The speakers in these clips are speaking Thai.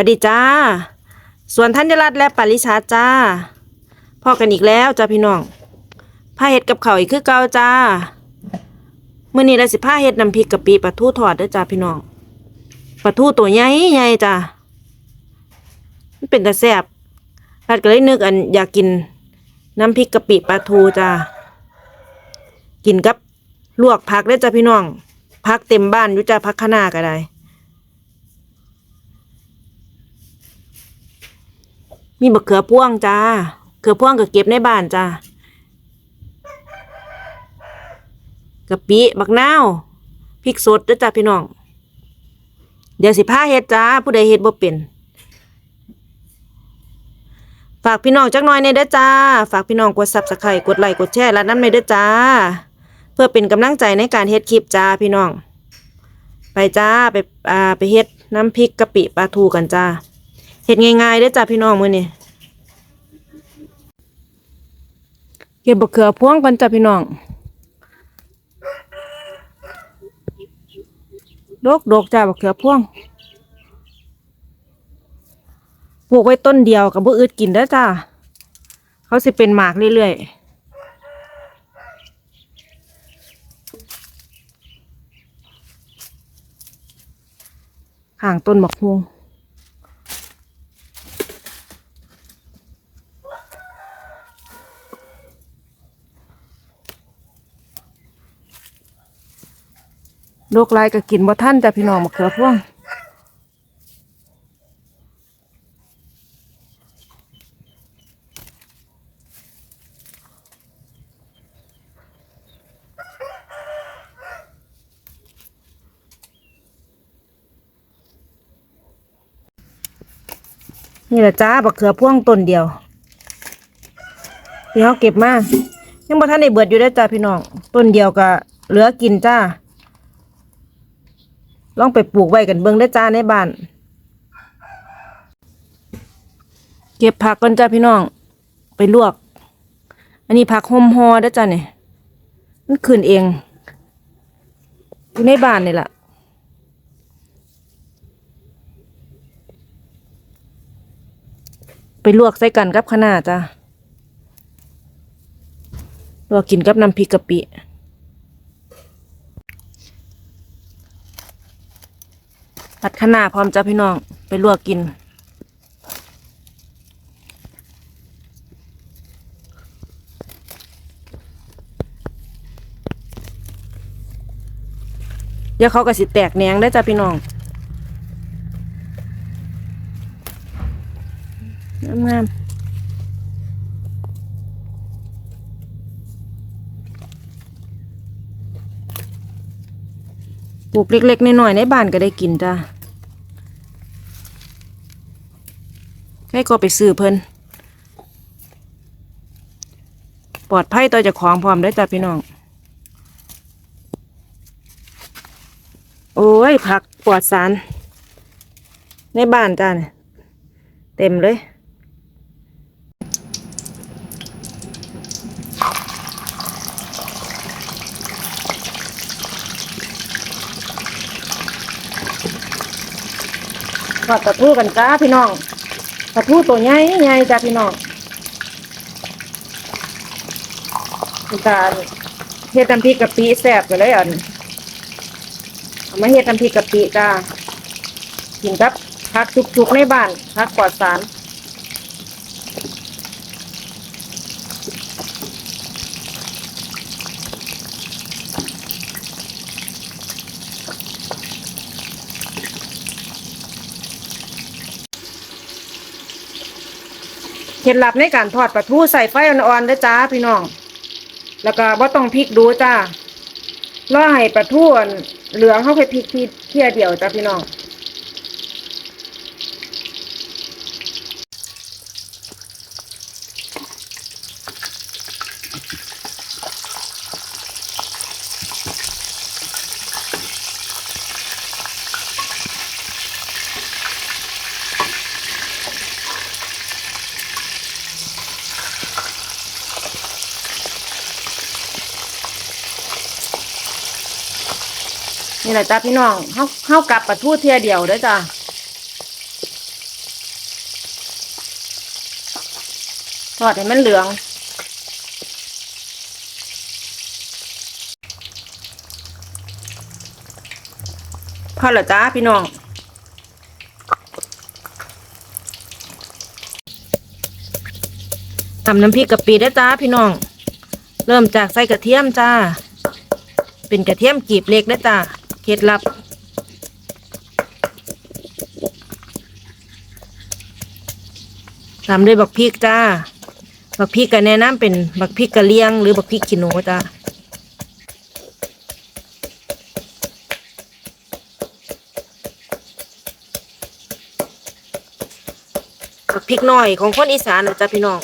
วัสดีจ้า ส่วนธัญรัตน์และปาริชาจ้าพ่อกันอีกแล้วจ้าพี่น้องผ้าเห็ดกับเขาอีกคือเก่าจ้าเมื้อนี้เราสิผ้าเห็ดน้ำพริกกะปิปลาทูทอดด้อจ้าพี่น้องปลาทูตัวใหญ่ใหญ่จ้ามันเป็นตาแซบรัดก็เลยนึกอันอยากกินน้ำพริกกะปิปลาทูจ้ากินกับลวกผักเด้จ้าพี่น้องผักเต็มบ้านอยู่จ้าผักคะน้าก็ได้ มีบักเขือพ่วงจ้าเขือพ่วงก็เก็บในบ้านจ้ากะปิบักนาวพริกสดเด้อจ้าพี่น้อง เดี๋ยวสิพาเฮ็ดจ้า ผู้ใดเฮ็ดบ่เป็น ฝากพี่น้องจักหน่อยในเด้อจ้า ฝากพี่น้องกด Subscribe กดไลค์กดแชร์และนำในเด้อจ้า เพื่อเป็นกำลังใจในการเฮ็ดคลิปจ้าพี่น้อง ไปจ้าไปอ่าไปเฮ็ดน้ำพริกกะปิปลาทูกันจ้า เฮ็ดง่ายๆเด้จ้าพี่น้องมือนี้เก็บบกเขือพวงก่อนจ้าพี่น้องดกดกจ้าบกเขือพวงปลูกไว้ต้นเดียวกับบ่อึดกินเด้จ้าเขาสิเป็นหมากเรื่อยๆข้างต้นบักฮวง โรคลายก็กินบ่ท่านจ้ะพี่น้องมะเขือพวงนี่แหละจ้าบักเขือพ่วงต้นเดียวที่เขาเก็บมายังบ่ท่านได้เบิดอยู่ได้จ้าพี่น้องต้นเดียวก็เหลือกินจ้า ลองไปปลูกไว้กันเบิ่งได้จ้าในบ้าน เก็บผักก่อนจ้าพี่น้อง ไปลวก อันนี้ผักหอมฮอได้จ้าเนี่ยมันขึ้นเองอยู่ในบ้านนี่แหละไปลวกใส่กันกับคะน้าจ้าลวกกินกับน้ำพริกกะปิ ตัดขนาพร้อมจ้าพี่น้องไปลวกกิน เดี๋ยวเขาก็สิแตกแหนงได้จ้าพี่น้องงามๆ ปลูกเล็กๆน้อยๆในบ้านก็ได้กินจ้าใครก็ไปซื้อเพิ่นปลอดภัยต่อจากของพร้อมได้จ้าพี่น้อง โอ้ยผักปลอดสาร ในบ้านจ้าเนี่ยเต็มเลย ทอดปลาทูกันจ้าพี่น้องปลาทูตัวใหญ่ใหญ่จ้าพี่น้องเป็นการเฮ็ดน้ำพริกกะปิแซ่บไปเลยอะนี่เอามาเฮ็ดน้ำพริกกะปิจ้ากินกับผักจุกๆในบ้านผักปลอดสาร ล็ดลับในการทอดปลาทูใส่ไฟอ่อนๆนะจ้าพี่น้อง แล้วก็บ่ต้องพริกดูจ้ารอให้ปลาทูนเหลืองเข้าไปพริกทีเที่ยเดียวจ้าพี่น้อง นี่แหละจ้าพี่น้องเข้าเข้ากับปลาทูเทียเดียวเด้อจ้าทอดให้มันเหลือง พอแล้วจ้าพี่น้องทำน้ำพริกกะปิได้จ้าพี่น้อง เริ่มจากใส่กระเทียมจ้า เป็นกระเทียมกลีบเล็กได้จ้า เคล็ดลับ ตามด้วยบักพริกจ้า บักพริกก็แนะนำเป็นบักพริกกะเลียง หรือบักพริกขี้หนูจ้าบักพริกหน่อยของคนอีสานนะจ้าพี่น้อง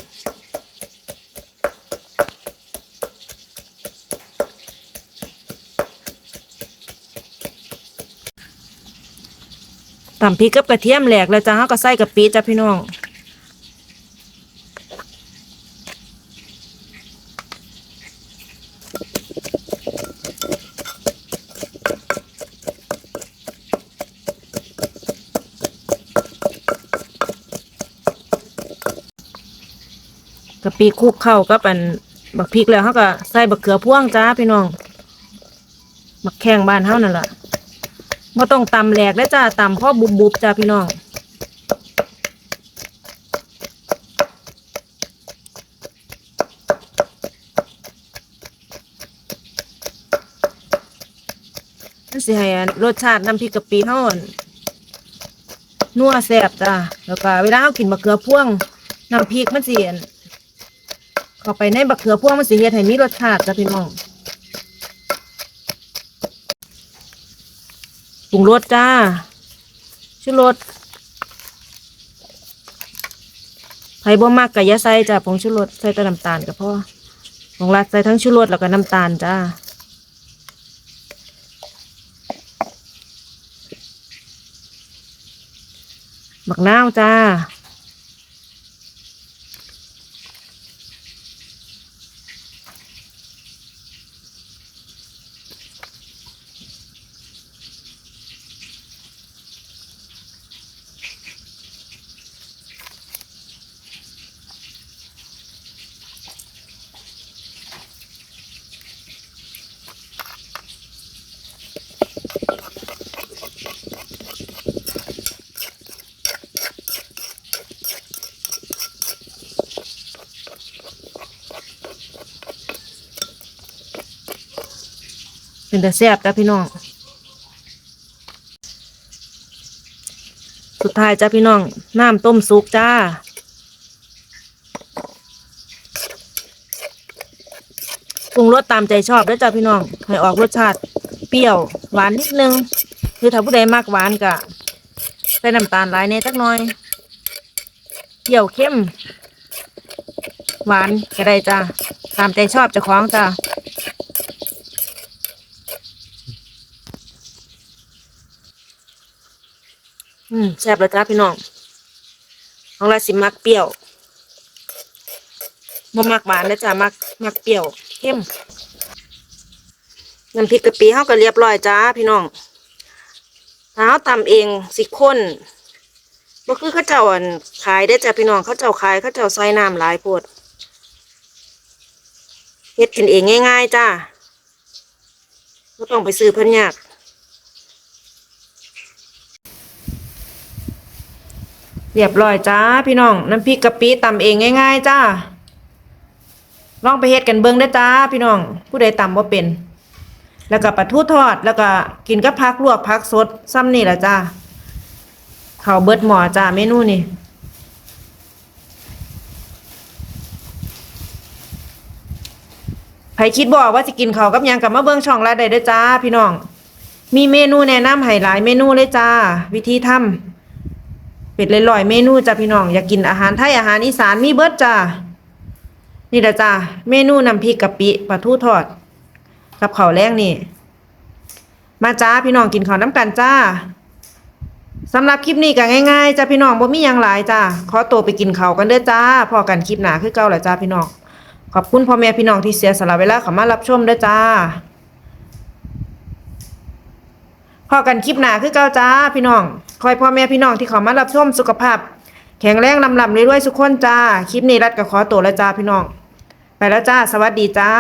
ตำพริกกับกระเทียมแหลกแล้วจ้าเขาก็ใส่กะปิจ้าพี่น้องกะปิคลุกเข้ากับอันบักพริกแล้วเขาก็ใส่บักเขือพ่วงจ้าพี่น้องบักแข้งบ้านเฮานั่นแหละ บ่ต้องตำแหลกแล้วจ้าตำพ่อบุบบุบๆจ้าพี่น้องมันสิให้รสชาติน้ำพริกกะปิเฮาอั่นนัวแซ่บจ้าแล้วก็เวลาเฮากินบักเขือพ่วงน้ำพริกมันสิอั่นเข้าไปในบักเขือพ่วงมันสิเฮ็ดให้มีรสชาติจ้ะพี่น้อง รุงรสจ้าชูรสไผบ่มากกับยาใส่จ้าผงชูรสใส่แต่น้ำตาลกับพ่อของรัดใส่ทั้งชูรสแล้วก็น้ำตาลจ้าบักนาวจ้า เป็นแต่แซ่บจ้ะพี่น้อง สุดท้ายจ้ะพี่น้อง น้ำต้มสุกจ้าปรุงรสตามใจชอบแล้วจ้ะพี่น้อง ให้ออกรสชาติเปรี้ยวหวานนิดนึง คือถ้าผู้ใดมากหวานกะใส่น้ำตาลหลายในจักหน่อยเปรี้ยวเข้ม หวานก็ได้จ้าตามใจชอบเจ้าของจ้า อืมแซ่บแล้วจ้าพี่น้องของเราสิมักเปรี้ยวบ่มักหวานนะจ้ามักมักเปรี้ยวเข้มน้ำพริกกะปิเฮาก็เรียบร้อยจ้าพี่น้องถ้าเฮาตำเองสิข้นบ่คือเขาเจ้าอันขายได้จ้าพี่น้องเขาเจ้าขายเขาเจ้าใส่น้ำหลายโพดเฮ็ดกินเองง่าย ๆ จ้าบ่ต้องไปซื้อเพิ่นยาก เรียบร้อยจ้าพี่น้อง น้ำพริกกะปิตำเองง่าย ๆ จ้าลองไปเฮ็ดกันเบิ่งได้จ้าพี่น้อง ผู้ใดตำบ่าเป็น แล้วก็ปลาทูทอดแล้วก็กินกับผักลวกผักสดซ้ำนี่แหละจ้าข้าวเบิดหมอจ้าเมนูนี่ใครคิดบอกว่าสิกินข้าวกับยังกับมาเบิ่งช่องลาได้ด้อจ้า พี่น้อง มีเมนูแนะนำให้หลายเมนูเลยจ้า วิธีทำ เป็ดลอยๆเมนูจ้ะพี่น้องอยากกินอาหารไทยอาหารอีสานมีเบิดจ้านี่ละจ้าเมนูน้ำพริกกะปิปลาทูทอด กับข้าวแรงนี่ มาจ้าพี่น้องกินข้าวน้ำกันจ้าสำหรับคลิปนี้ก็ง่ายๆจ้าพี่น้องบ่มีหยังหลายจ้าขอตัวไปกินข้าวกันเด้อจ้าพอกันคลิปหนาคือเก่าแหละจ้าพี่น้องขอบคุณพ่อแม่พี่น้องที่เสียสละเวลาเข้ามารับชมเด้อจ้าพอกันคลิปหนาคือเก่าจ้าพี่น้อง คอยพ่อแม่พี่น้องที่เขามารับชมสุขภาพ แข็งแรงลำลำเรื่อยๆสุขคนจ้า คลิปนี้รัดกับขอตัวแล้วจ้าพี่น้อง ไปแล้วจ้า สวัสดีจ้า